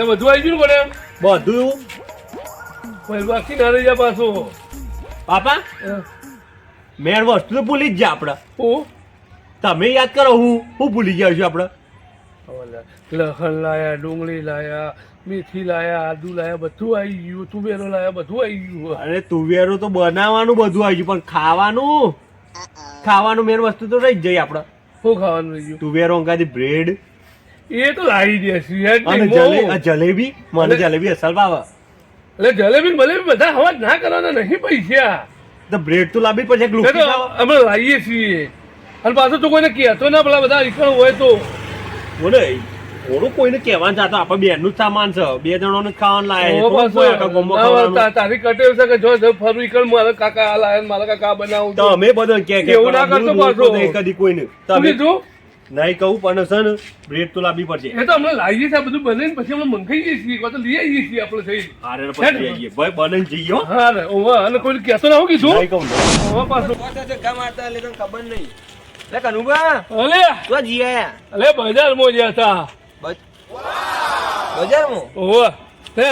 ને બધું આવી ગયું ને પણ બધું? બાકી ના રહી જા પાછું. પાપા મેળ વસ્તુ તો ભૂલી જ ગયા આપણે હું? તમે યાદ કરો હું હું ભૂલી ગયા છું આપણે લખણ લાયા ડુંગળી લાયા મેથી લાયા આદુ લાયા બધું આવી ગયું તુવેરો લાયા બધું આવી ગયું અરે તુવેરો તો બનાવવાનું બધું આવી ગયું પણ ખાવાનું? ખાવાનું મેન વસ્તુ તો રહી જ જાય આપણે શું ખાવાનું રહી ગયું? તુવેરો અંગાથી બ્રેડ એ તો લાવી દે આ જલેબી? મને જલેબી અસલ ભાવે. એટલે જલેબી ને બલેબી બધા હવા ના કરવાના નહીં પૈસા. તો બ્રેડ તો લાવી પછી અમે લાવીએ છીએ. અને પાછું તો કોઈને કહેતો ના પેલા બધા ઈકણ હોય તો. બોલે થોડું કોઈને કહેવાનું ચાહતો આપણે બેનનું જ સામાન છે. બે જણો ને ખાવાનું? લાયા તારી કટેલ છે કે જો જો ફરું ઈકણ મારા કાકા આ લાયા મારા કાકા બનાવું તો અમે બધો કે એવું ના કરતો પાછો. કદી કોઈને. તમે કીધું? નહીં કહું પણ છે ને બ્રેડ તો લાવવી પડશે. એ તો અમને લાવીએ છીએ બધું બનાવીને પછી અમે જઈએ છીએ તો લઈ આવીએ છીએ આપણે થઈ હારે પછી લઈ આવીએ. ભાઈ બને જઈએ હો. રે ઓવા અને કોઈ કહેતો ના હું કીધું નહીં કહું. ઓવા પાછું. ખબર નહીં. લે કનુભા. અલે. તો જી આયા. અલે બજાર મો જ્યા હતા. બજારમાં? ઓવા હે.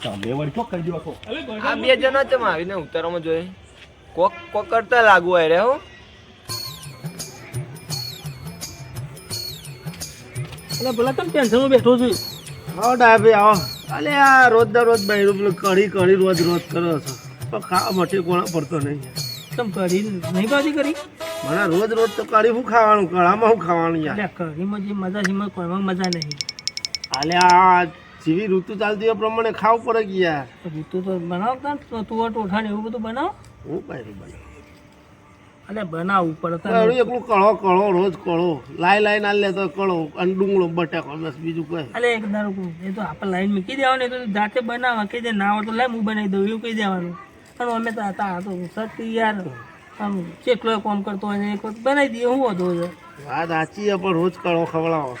તમે વળી શું કરી દો છો આ બે જણા ચમ આવીને ઉતારોમાં જોઈ કોક કોક કરતા લાગુ આય રે હો. એટલે ભલા તમે ટેન્શનમાં બેઠો છું. આવો ડાબે આવો. અલે આ રોજ દર રોજ બહેરો પેલો કઢી કઢી રોજ રોજ કરો છો. પણ ખાવા માટે કોણ પડતો નહીં. તમે કઢી નહીં ભાજી કરી? મને રોજ રોજ તો કઢી હું ખાવાનું કળામાં શું ખાવાનું યાર. કઢીમાં જે મજા છે કોઈમાં મજા નહીં. અલે આ જેવી ઋતુ ચાલતી એ પ્રમાણે ખાવું પડે યાર. ઋતુ તો બનાવતા તુવર ટોઠા ને એવું બધું બનાવ? હું બહેરું બને પડે બહેરું તારે. એકલું કળો કળો રોજ કળો. લાઈ લાઈ ના લે તો કળો અને ડુંગળો બટાકો બસ બીજું કઈ. અલે એક દારૂ એ તો આપણે લાઈન મૂકી દેવાનું એ તો જાતે બનાવવા. કહી દે ના હોય તો લાઈ હું બનાવી દઉં એવું કહી દેવાનું. પણ અમે તો હતા તો સતી યાર. આમ કેટલો કોમ કરતો હોય એક વખત બનાવી દઈએ હું વધુ છે વાત સાચી છે પણ રોજ કળો ખવડાવો.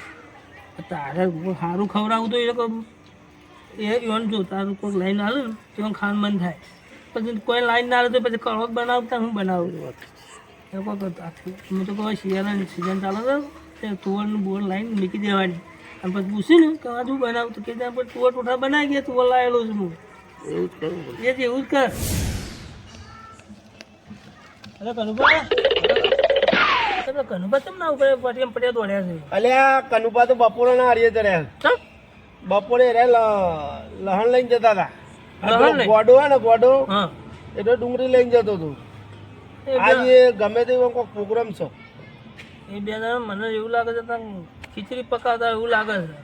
તારે સારું ખવડાવું તો એ લોકો એ યોન જો તારું કોઈ લાઈન આવે ને તો ખાન મન થાય. પછી કોઈ લાઈન ના આવે તો પછી કળો બનાવતા હું બનાવું. એ કોઈ કરતા હું તો કહું શિયાળાની સિઝન ચાલે છે. તે તુવરનું બોર લાઈન મૂકી દેવાની. અને પછી પૂછ્યું ને કે શું બનાવું તો કે ત્યાં તુવર ટોઠા બનાવી ગયા? તુવર લાવેલો છું હું એવું જ કરું એ જ એવું જ કર. અરે કનુભા. અરે કનુભા તમ ના ઉપર પટિયા પટિયા દોડ્યા છે? અલે આ કનુપા તો બપોરે ના હારીએ ચડ્યા. બપોરે રે લહણ લઈને જતા હતા? ગોડો હે ને ગોડો? હા. એટલે ડુંગળી લઈને જતો હતો. આજે ગમે તેવો કોઈ પ્રોગ્રામ છે? એ બે જણા મને એવું લાગે છે તમે ખીચડી પકાવતા એવું લાગે છે.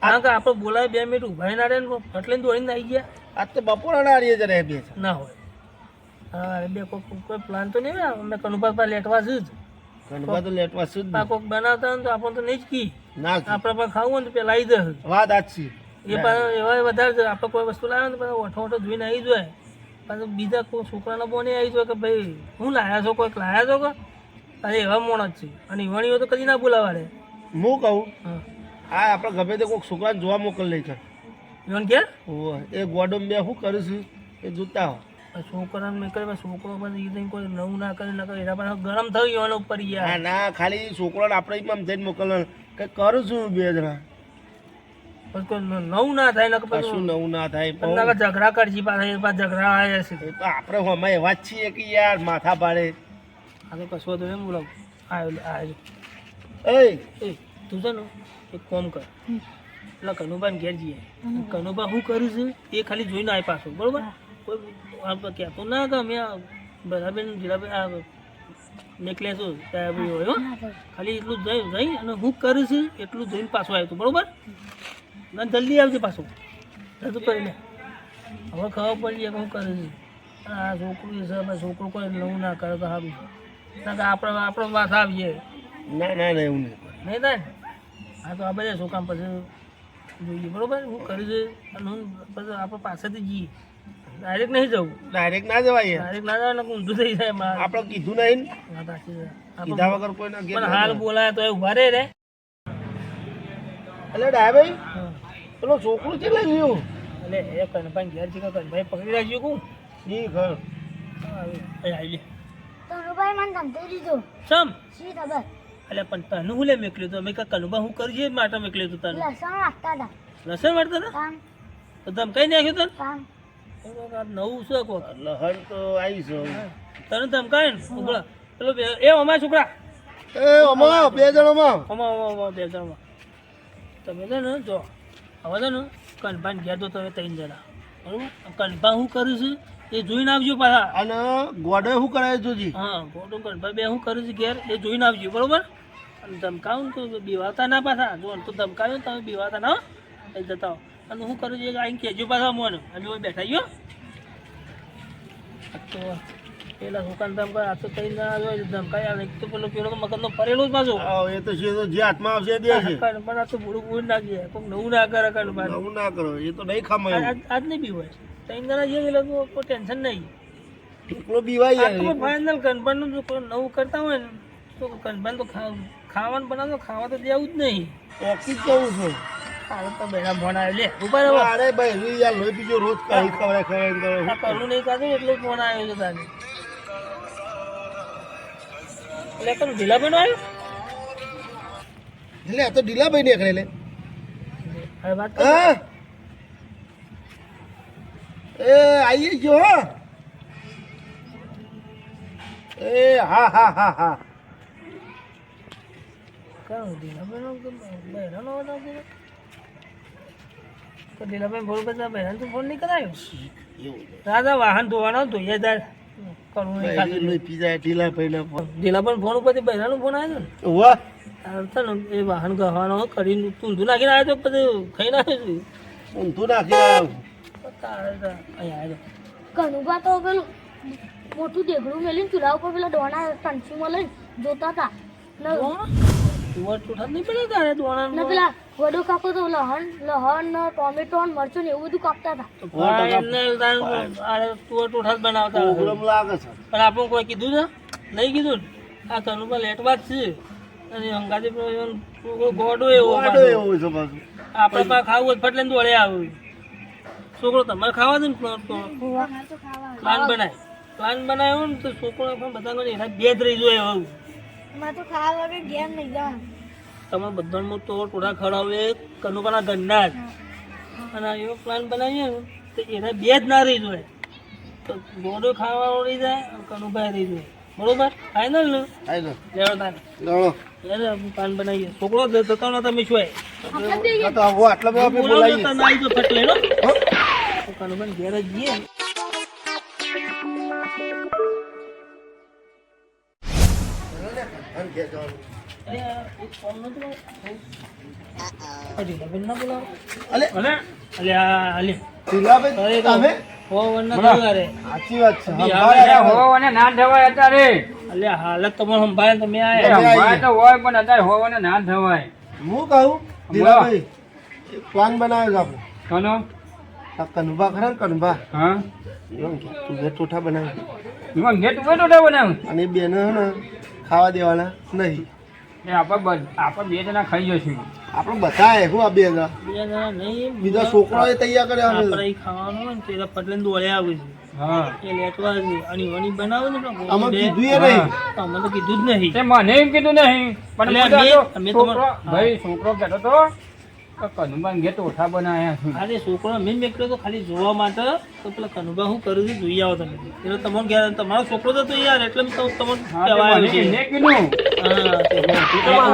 કારણ કે આપણે બોલાય બે મિનિટ ઊભા ના રહે ને એટલે દોડીને આવી ગયા. આજ તો બપોર ના જરા ચડ્યા બે ના હોય. હા બે કોઈ કોઈ પ્લાન તો નહીં અમે કનુભાઈ પાસે લેટવા છું? જ કનુપા તો લેટવા શું જ આ કોઈક બનાવતા તો આપણે તો નહીં જ કી. ના આપણે પણ ખાવું હોય ને તો પેલા આવી જશે વાત આજ છે એ પણ એવા વધારે આપણે કોઈ વસ્તુ લાવે ને તો ઓઠો ઓઠો જોઈને આવી જાય પાછું બીજા કોઈ છોકરાના બોને આવી જાય કે ભાઈ હું લાયા છો કોઈક લાયા છો કે? અરે એવા મોણ જ છે. અને ઈવાણીઓ તો કદી ના બોલાવાડે હું કહું? હા. આ આપણે ગમે તે કોઈક છોકરાને જોવા મોકલી છે. ઈવન કે. એ ગોડમ બે શું કરું છું? એ જોતા હો. છોકરાને મેં કહ્યું છોકરો પણ એ થઈને કોઈ નવું ના કરે ના કરે એના પાસે ગરમ થઈ ગયો ઉપર ગયા. ના ખાલી છોકરાને આપણે એમ જઈને મોકલવાનું. કે કરું છું બે જણા. નવું ના થાય ના કશું નવું ના થાય ઝઘડા કરજી પાછા ઝઘડા આવ્યા છે. આપણે હમણાં એવા જ છીએ કે યાર માથા પાડે આ તો કશું તો એમ બોલો આવ્યો આવ્યો એ તું છે ને એક કોમ કર. એટલે કનુભાઈ ઘેર જઈએ. કનુભા શું કર્યું છે એ ખાલી જોઈને આવી પાછું બરોબર? કોઈ આપણે કહેતો ના કે અમે બરાબર જીરાબેન આ નેકલેસ હોય હો. ખાલી એટલું જ જઈ જઈ અને હું કરું છું એટલું જોઈને પાછું આવ્યું હતું બરોબર? ના જલ્દી આવજે પાછું. રજૂ કરીને. હવે ખબર પડી જાય હું કરે છે. આ છોકરું છે અમે છોકરું કોઈ નવું ના કરે તો સારું છે. ના કે આપણે આપણો વાત આવીએ. ના ના ના એવું નહીં નહીં થાય હા તો આ બધા કામ પછી જોઈએ બરોબર? હું કરી છે? અને હું પછી આપણે પાસેથી જઈએ. ડાયરેક્ટ નહીં જવું. ડાયરેક્ટ ના જવાય યાર. ડાયરેક્ટ ના જવાય ઊંધું થઈ જાય મારે. આપણે કીધું નહીં કીધા વગર કોઈ ના હાલ બોલાય તો એ ઊભા રે રે. એટલે ડાય ભાઈ. પેલો છોકરો છે લઈ ગયો? એટલે એ કનભાઈ ઘેર છે કનભાઈ પકડી રાખજો કું. ઈ ઘર. આવી. લે. તનુભાઈ મને ધમકી દીધું. ચમ શી ખબર? એટલે પણ તને હું લે મેકલ્યું તો? અમે કાં કનુબા હું કરજે માટે મેકલ્યું તું તને? લસણ વાટતા હતા. લસણ વાટતા હતા? તો તમે કઈ નાખ્યું તને? કામ. નવું શું કહો લહણ તો આવી છે તને ધમકાય ને? ઉભરા પેલો બે- એ અમારા છોકરા. એ અમા બે જણ અમા અમા અમા બે જણ તમે છે ને જો. હવે છે ને કનભાન ઘેર તો તમે ત્રણ જણા. બરોબર? કનભા હું કરું છું? એ જોઈને આવજો પાછા. અને ગોડે શું કરાય જોજી? હા ગોટું કનભા બે હું કરું છું ઘેર? એ જોઈને આવજો બરોબર? અને ધમકાવું ને તો બીવાતા ના પાછા. જો તો ધમકાવ્યો તમે બીવાતા ના હો. એ જતા અને હું કરું છું? એ આવીને કહેજો પાછા મને અમે બેઠા ગયો તો પેલા સુકાન ધમકા આ તો કઈ ના હોય ધમકાઈ આવે. તો પેલો પેલો તો મગજનો ફરેલો જ પાછો. એ તો છે તો જે હાથમાં આવશે દે છે પણ આ તો બુડું બુડ નાખીએ કોઈક નવું ના કરે નવું ના કરો એ તો નહીં ખામાય આજ આજ નહીં બી ત્રણ જણા જઈએ એટલે કોઈ ટેન્શન નહીં. એકલો બીવાય આ ફાઇનલ કનભાનનું જો કોઈ નવું કરતા હોય ને તો કનભાન તો ખાવાનું બનાવો ખાવા તો દેવું જ નહીં. ઓકી કેવું છે? તો બેના ફોન આવે લે ઊભા અરે ભાઈ યાર લોહી બીજો રોજ કઈ ખબર કરવું નહીં કાઢું એટલે ફોન આવ્યો છે તારે. એટલે ઢીલાભાઈ આવ્યો? એટલે આ તો ઢીલાભાઈ ને એટલે વાત હા. એ આઈએ ગયો હા. એ હા હા હા હા. કે હતો? તો ઢીલાભાઈ ફોન કરતા બહેરાને તો ફોન નહીં કરાયો? દાદા વાહન ધોવાનો ધોઈએ તાર કરવું નહીં ભાઈ ખાતું લોહી પી જાય ઢીલાભાઈ ફોન. ઉપરથી બહેરાનો ફોન આવ્યો ને? વાહ ને એ વાહન ગવાનો કરીને ઊંધું નાખીને આવ્યો તો પછી ખાઈ નાખ્યું છું. ઊંધું નાખી આવ્યો તારે તો કનુભા તો પેલું મોટું દેઘડું મેલીને ચૂલા ઉપર પેલા ડોણા ટંચી મળે જોતા હતા ને તુવર ચૂઠા નહીં પડે તારે ને પેલા વડો કાકો તો લહણ લહણ ને ટોમેટો ને મરચું ને એવું બધું કાપતા હતા. તુવર ચૂઠા જ બનાવતા લાગે છે. પણ આપણું કોઈ કીધું ને નહીં કીધું ને? આ કનુભા લેટવા જ છે. અને હંગાથી ગોડો એવો ગોડો પાછો. છે પાછું આપણે પાસે ખાવું દોડે આવે. છોકરો તમારે ખાવા દે ને તો? પ્લાન બનાય. પ્લાન બનાવ્યો ને તો છોકરો પણ બધા ભેદ એના બે જ રહી જોઈએ હવે મારે તો ખાવા વગર ઘેર નહીં જવાનું. તમે બધાને તો ટોળા ખવડાવે કનુપાના ગંડા જ. અને આ એવો પ્લાન બનાવીએ ને તો એના બે જ ના રહી જોઈએ. તો ગોડો ખાવાનો રહી જાય અને કનુભાઈ રહી જાય બરોબર? ફાઇનલ ને? લેવો તાને આપણે પ્લાન બનાવીએ. છોકરો જતો ના તમે શું આ તો આટલા બધા બોલાવીએ. તમે આવી જાઓ ફટ લઈને. કનુભાઈ ઘેર જ જઈએ હાલત તમારે સંભાળે તમે હોય પણ અત્યારે હોવાને ના થવાય હું કહું ઢીલાભાઈ એક પ્લાન બનાવ્યો છે આપણે. કોનો? કનુભા ખરા કનુભા? હા. તું ઘેર ચોઠા બનાવ્યો ઘેર તું કઈ બનાવું? અને બેન ને ખાવા દેવાના? નહીં. આપણે આપણે બે જણા ખાઈ આપણે આ બે જણા? બે જણા નહીં બીજા છોકરા એ તૈયાર કર્યા આપણે ખાવાનું હોય ને તો પટલે દોડે આવે છે. હા. એ લેટવા છે અને વણી બનાવે ને. કીધું એ નહીં. અમે તો કીધું જ નહીં. મને એમ કીધું નહીં પણ ભાઈ છોકરો કહેતો તો કે ગેટ ઘેર તો ઓછા બનાયા છે. અરે છોકરો મેં મેકડો તો ખાલી જોવા માટે. તો પેલા કનુભા હું કરું છું જોઈ આવો તમે. એટલે તમારો ઘેર તમારો છોકરો તો યાર એટલે મેં તો તમને કહેવાય છે. એને કીધું.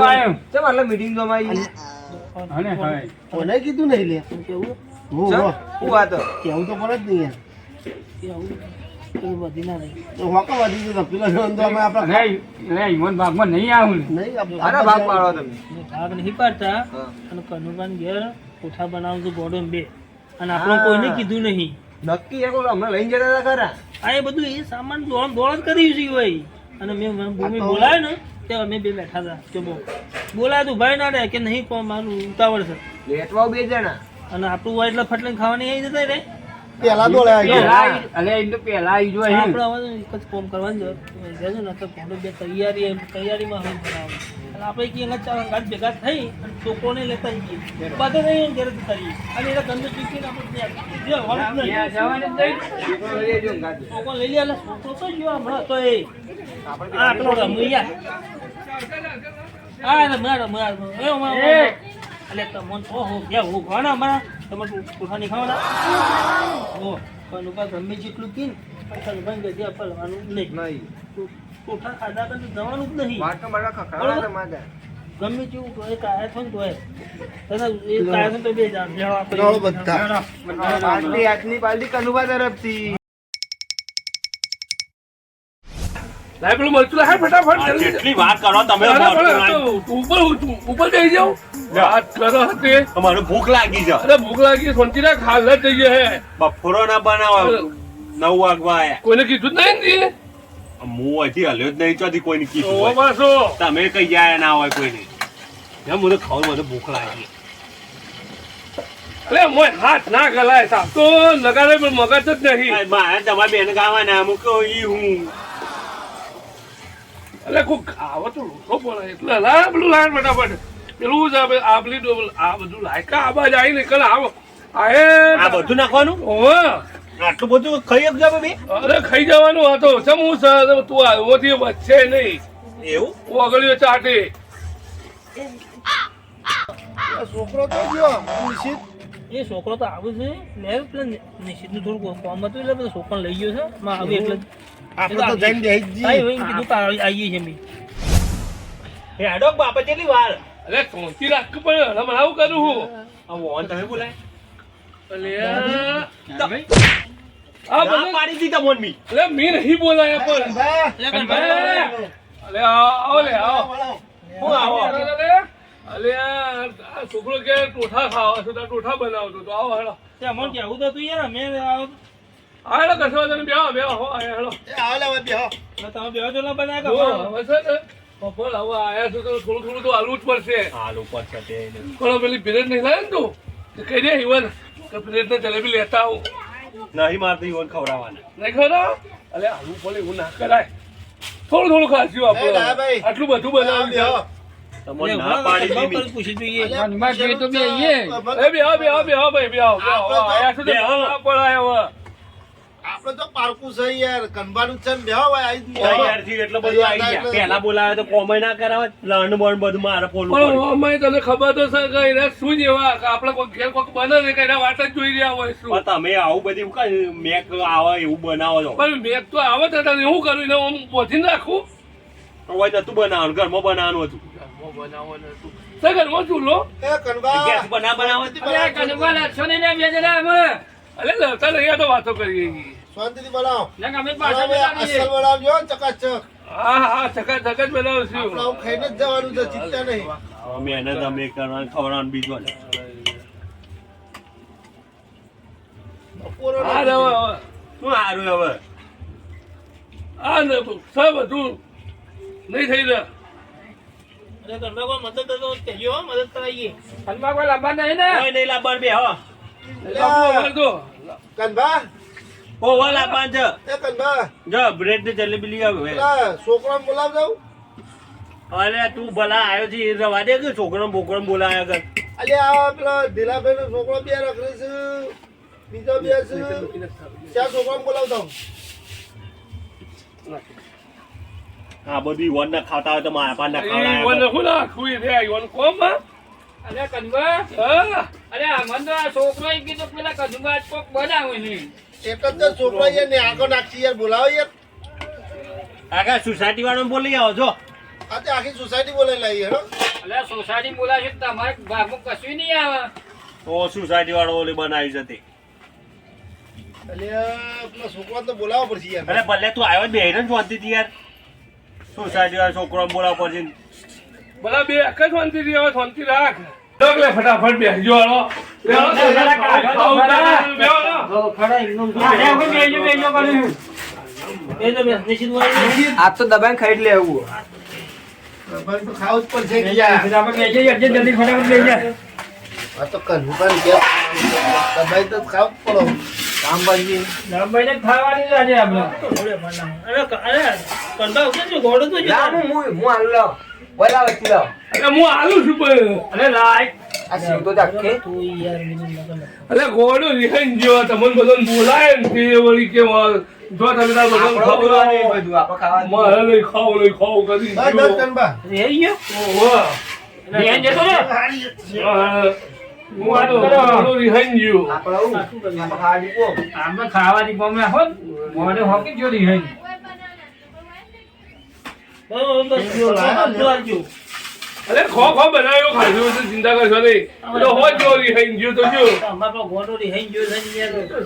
હા, તે આટલા મીટિંગ તો આવી? અને હા કોને કીધું નહીં લે? શું કેવું હું. વાત કેવું તો પડે જ નહીં યાર. કે આવું પેલું ના રહી. તો હોકા વધી ગયું તો પેલા જો અમે આપણા અરે અરે ઈમન ભાગમાં નહીં આવું નહીં આપ- આના ભાગ પાડો તમે. ભાગ નહીં પાડતા અને કનુભાઈ ઘેર કોઠા બનાવું છું બે. અને આપણે કોઈને કીધું નહીં. નક્કી એક હમણાં લઈને જતા હતા ખરા. આ એ બધું એ સામાન દોડ દોડ જ કર્યું છે ભાઈ. અને મેં ભૂમિ બોલાય ને ત્યાં અમે બે બેઠા હતા. કે બહુ બોલાય તું ભાઈ ના રે કે નહીં મારું ઉતાવળ છે. બે જણા. અને આપણું હોય એટલે ફટલે ખાવાની આવી જતા રે. પેલા દોડ્યા આવી તો પેલા આવી જો આપણે હવે એક જ ફોન કરવાનું જજો ને તો ઘણો બે તૈયારી એમ તૈયારીમાં હોય બનાવવાનું અને આપણે કે એના ચાર ગાંઠ ભેગા થઈ અને છોકરોને લેતા જઈએ બધે નહીં ઘરે કરીએ અને એના ધંધો ચૂકીને આપણે જે હોવાનું છોકરો લઈ લે એટલે છોકરો તો જો હમણાં તો એ? આટલો પેલો રમૈયા. હા રે મારો મારો એ! મારો અલે તમોન ઓહો ગયા હું ઘણા મારા તમે કોઠા નહીં ખાવાના? ઓ પણ ઉપર ગમે જેટલું પીન પણ કરી દે પલવાનું નહીં. નહીં. કોઠા ખાધા તો જવાનું જ નહીં. વાટકા બાટકા ખખડાવતા માજા ગમે તેવું તો એ કાયા છો ને તોય એ કાયા છો તો બે જાણ લેવા બધા. આજની પાર્ટી કનુભા તરફથી. લાય પેલું મરચું લાય ફટાફટ જલ્દી. કેટલી વાત કરો તમે ઉપર ઉપર જઈ જાઉં? વાત કરો હતે તમારે ભૂખ લાગી છે. અરે ભૂખ લાગી શાંતિ ના જ જઈએ હે. બપોરો ના બનાવો. નવ વાગવા આયા કોઈને કીધું જ નહીં ને હું હજી હલ્યો જ નહીં ચોથી કોઈને કીધું હોય. પાછો. તમે કઈ જાય ના હોય કોઈને. જેમ મને ખાવ મને ભૂખ લાગી. અરે મોય હાથ ના ગલાય સાહેબ. તો નગાડે પણ મગજ જ નહીં. મારે તમારી બેન ગાવાના અમુક ઈ હું. અરે કોઈ ખાવા તો લોકો પડે. એટલે લાય પેલું લાય ફટાફટ. પેલું આપણે આપલી ડોલ આ બધું લાયકા આબાજ બાજ આવીને કલ આવો. આ એ આ બધું નાખવાનું? ઓવે આટલું બધું ખાઈ શકજો બે અરે ખાઈ જવાનું હતો ચમુ સર તું ઓથી વચ્ચે નહીં. એવું? ઓગળ્યો ચાટે. છોકરો તો ગયો નિશિત. એ છોકરો તો આવું છે. લે પેલા નું થોડું કોમ હતું એટલે છોકરો લઈ ગયો છે. માં આવી એટલે આપણે તો જઈને બેસી જ જઈએ. હોય કીધું કે આવી- આવીએ અમે. એ હેડો બાપા કેટલી વાર? અરે ચોંતી રાખ પણ હમણાં આવું કરું હું આ વોન તમે બોલાય. અલે આ ના પાડી દીધા મોન મી અલે મી નહીં બોલાય પણ. અલે આવો લે આવો. હું આવો. અલે આ છોકરો કે ટોઠા ખાવા છે તો ટોઠા બનાવતો તો આવો હેડો. તે અમને કહેવું તો તું યાર અમે આવો આ હેડો કશો વાંધો નહીં બેહો બેહો હો આ હેડો એ આવો બેહો. તમે બે કે હવે છે ને હવે આયા છો તો થોડું થોડું તો હાલવું જ પડશે હાલ પડશે તે પેલી નહીં લાવે ને તું કહી દે ઈવન કે બ્રેડ ને જલેબી લેતા આવું નહીં મારતી ઈવન ખવડાવવાના નહીં ખબર અલે હાલવું પડે એવું ના કરાય થોડું થોડું ખાસ્યું આપણે ભાઈ. આટલું બધું બનાવ્યું. તમને ના પાડી દીધી પૂછી જોઈએ હનુમાન જોઈએ તો બે એ બેહો બેહો બેહો ભાઈ આપણે આયા છો તો બેહો. ના પડાય હવે તો પારકું છે યાર કનબાનું છે ને આવી. એટલો બધું આવી ગયા બોલાવે તો કોમય ના કરાવે લણ બણ બધું મારે પોલું પણ પડ્યું. તને ખબર તો છે કે એને શું જેવા કે આપણે કોઈ ઘેર કોઈક બને ને કે એના વાત જ જોઈ રહ્યા હોય શું પણ તમે આવું બધી કઈ મેક આવે એવું બનાવો છો પણ મેક તો આવે તો તને હું કરું એને આમ બોધીને રાખું હોય નતું બનાવવાનું ઘરમાં બનાવવાનું હતું ઘરમાં બનાવવાનું હતું તો ઘરમાં ચૂલો એ કનબા. ગેસ બના બનાવો અરે કનુભા લાગશો નહીં ને બે અમે. અરે લડતા નહીં તો વાતો કરીએ. શાંતિથી બનાવો. અસલ બનાવજો ચકાચક. હા હા ચકા ચકા જ આપણે આવું ખાઈને જ જવાનું છે ચિંતા નહીં. મહેનત અમે કરવાનું ખવડાવવાનું બીજું. શું સારું હવે? આ ને સબ બધું નહીં થઈ રહ્યા. અરે ઘરમાં કોઈ મદદ કરતો કહેજો હો, મદદ કરાવીએ. હનુમાન કોઈ લાંબા નહીં ને? નહીં લાવવાનું બે હો કનબા ઓવા વાલા છે. એ કનબા જો બ્રેડ ને જલેબી લઈ આવ્યો પેલા છોકરાને બોલાવ જાવ અરે તું ભલા આવ્યો છે એ રવા દે કે છોકરો બોકરો બોલાયા કર. અલે આ પેલા ઢીલાભાઈ નો છોકરો બે રખડે છે. બીજો બે છે. ચાર છોકરાને બોલાવ હું હા બધી વન ના ખાતા હોય તો મારા પાસે ના ખવડાયા ઈવોને કર. ખુઈ નાખવું એ રહ્યા ઈવોને અરે કનવા હા? અરે મને છોકરો કીધું પેલા આજ કોક બનાવું છે એક જ છોકરા યાર ને આગળ નાખી યાર બોલાવો યાર. આગળ સોસાયટી વાળાને બોલી આવો જો. આજે આખી સોસાયટી બોલાવી લઈએ હેડો. અરે સોસાયટી બોલાવશે તમારે ભાગમાં કશું નહીં આવે. તો સોસાયટી વાળો ઓલી બનાવી જતી. પેલા છોકરાને તો બોલાવવો પડશે યાર. અરે ભલે તું આવ્યો બે ને શાંતિથી યાર. સોસાયટી વાળા છોકરો બોલાવવો પડશે બધા બે એક જ હવે શાંતિ રાખ. ડોક લે ફટાફટ બેસજો હાલો. આજ તો દબાણ ખાઈ લેવું ખાવાની જ તો બોલા વચ્ચે લાવ અરે હું આલું છું પણ અરે લાય આ દાખે તું યાર બીજું ના કર. અરે ગોળો રિહાઈ ગયો તમને બધાને બોલાય ને તે વળી કે જો તમે તાર ખવડાવો. પીવાનું એ બધું, આપણે ખાવાનું. મારે નહીં ખાવું, નહીં ખાવું કરી બસ કનબા રહી ગયો ઓહો. ધ્યાન જતો ને હું આ તો રિહાઈ ગયો. આપણે? શું કરીએ? આપણે. આમને ખાવાની ગમે હો ને. હોકી જ જોડી હઈ બસ, બસ, જો લાયા ને. બધું આવજો. અરે ખો ખો બનાવ્યો ખાધું તો ચિંતા કરશો નહીં. તો હોય જો રિહાઈ ગયો તો જો અમારે તો ગોળો રહી ગયો છે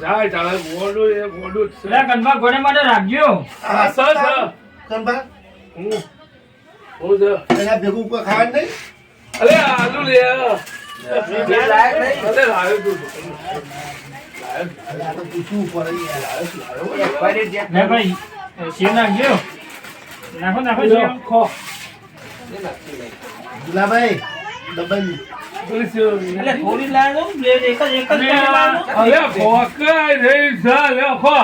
જાય ચાલે મોઢું એ મોઢું જ કનબા ઘોડે માટે રાખજો. આ સર સર. કનબા હું? હું સર? એના ભેગું કોઈ ખાવાનું નહીં? અરે આલુ લે. બે લાયક નહીં. અરે તું. પૂછવું પડે ભાઈ નાખો નાખો ખો દુલાભાઈ ડબ્બાની પેલી સેવ. એટલે થોડી લાયા દો, પ્લેટ એક જ- એક જ અરે પ્લેટ લાયા દો. અરે ખોકાય રહી છે લે ખો.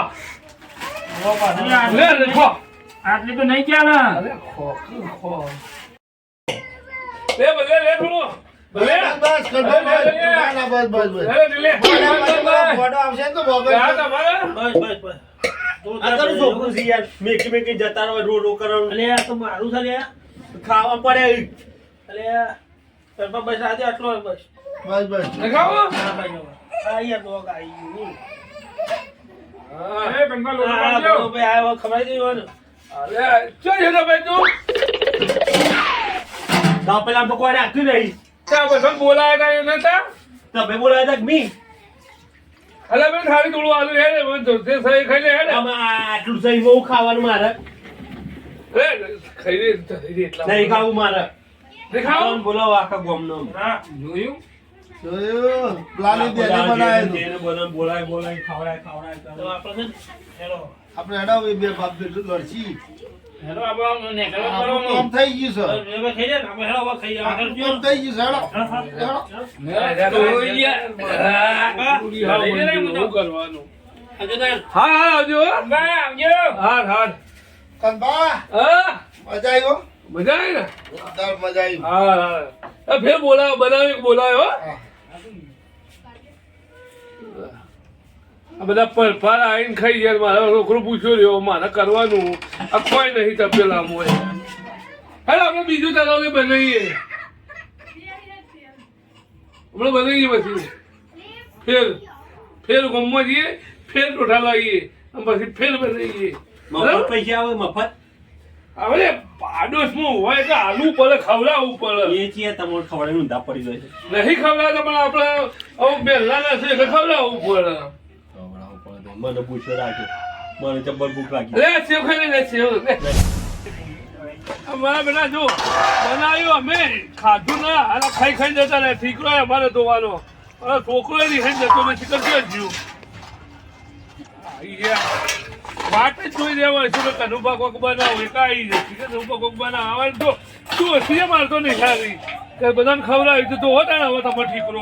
લે લે ખો. આટલી તો નહીં ચાલે. બસ બસ બસ. બસ બસ તો બસ બસ બસ તો તારું છોકરું છે યાર. મેકી મેકી જતા રહો રો રો કરો અલે આ તો મારું છે લે. ખાવા પડે. અલે ગરબા બસ આજે આટલો બસ. બસ બસ. હા ભાઈ આ યાર ગયું. હા. એ ભાઈ છે તો ભાઈ તું? તો પેલા તો કોઈ રાખ્યું નહીં ચા બસન બોલાયા તા એને તા તમે બોલાયા હતા મી? અરે બેન ખાલી થોડું આલુ હે ને મને સહી ખાઈ લે. હે ને આમાં આ આટલું સહી બહુ ખાવાનું મારે અરે ખાઈ લે એટલા નહીં ખાવું મારે દેખાવો ખાવાનું બોલાવો આખા ગોમનો હા જોયું જોયું પ્લાની બેને બનાવ્યું જેને બોલાવે બોલાય બોલાય ખવડાય ખવડાય આપણે છે ને, હેલો. આપણે હેડાવ બે બાપ બેટું લડશી હેલો આપણે નેકળો કરો આપણું થઈ ગયું છે હવે હવે ખાઈ આપણે હેલો હવે ખાઈ આગળ જો. થઈ ગયું છે હેડો હા, હા. હેડો પૂરી હાવ કરવાનું હા હા આવજો. કનબા આવજો હા હા કનબા હા મજા આવ્યો મજા આવી ને જોરદાર મજા આવી હા હા ફેર બોલાવ બનાવી બોલાવ્યો. આ બધા પરફાર આવીને ખાઈ ગયા મારા છોકરો પૂછ્યો રહ્યો મારે કરવાનું આ કોઈ નહીં તપેલા મોય હેલો આપણે બીજું તલાવને બનાવીએ હમણાં બનાવીએ પછી ફેર ફેર ગમવા જઈએ ફેર ટોઠા લાવીએ અને પછી ફેર બનાવીએ. મફત પૈસા આવે મફત? હવે પાડોશમાં હોય તો આલુ પડે ખવડાવવું પડે એ છીએ તમારે ખવડાવીને ઊંધા પડી જાય છે. નહીં ખવડાવતા પણ આપણે હવે બેલાના છે એટલે ખવડાવવું પડે ખવડાવવું પડે તો મને પૂછ્યો રાખ્યો. મને જબ્બર ભૂખ લાગી લે સેવ ખાઈ લે સેવ. અમારા બેટા જો બનાવ્યું અમે. ખાધું ના આના ખાઈ ખાઈ જતા રહે ઠીકરો અમારે ધોવાનો. છોકરો ખાઈ જતો નથી કરતો જ્યું વાત જ જોઈ દેવા છે કે કનુભા કોક બનાવો? એક આવી જશે કે કનુભા કોક બનાવો? આવે તો તું હસીએ મારતો નહીં સારી કે બધાને ખવડાવી તો હોતા ને હવે તમે ઠીકરો.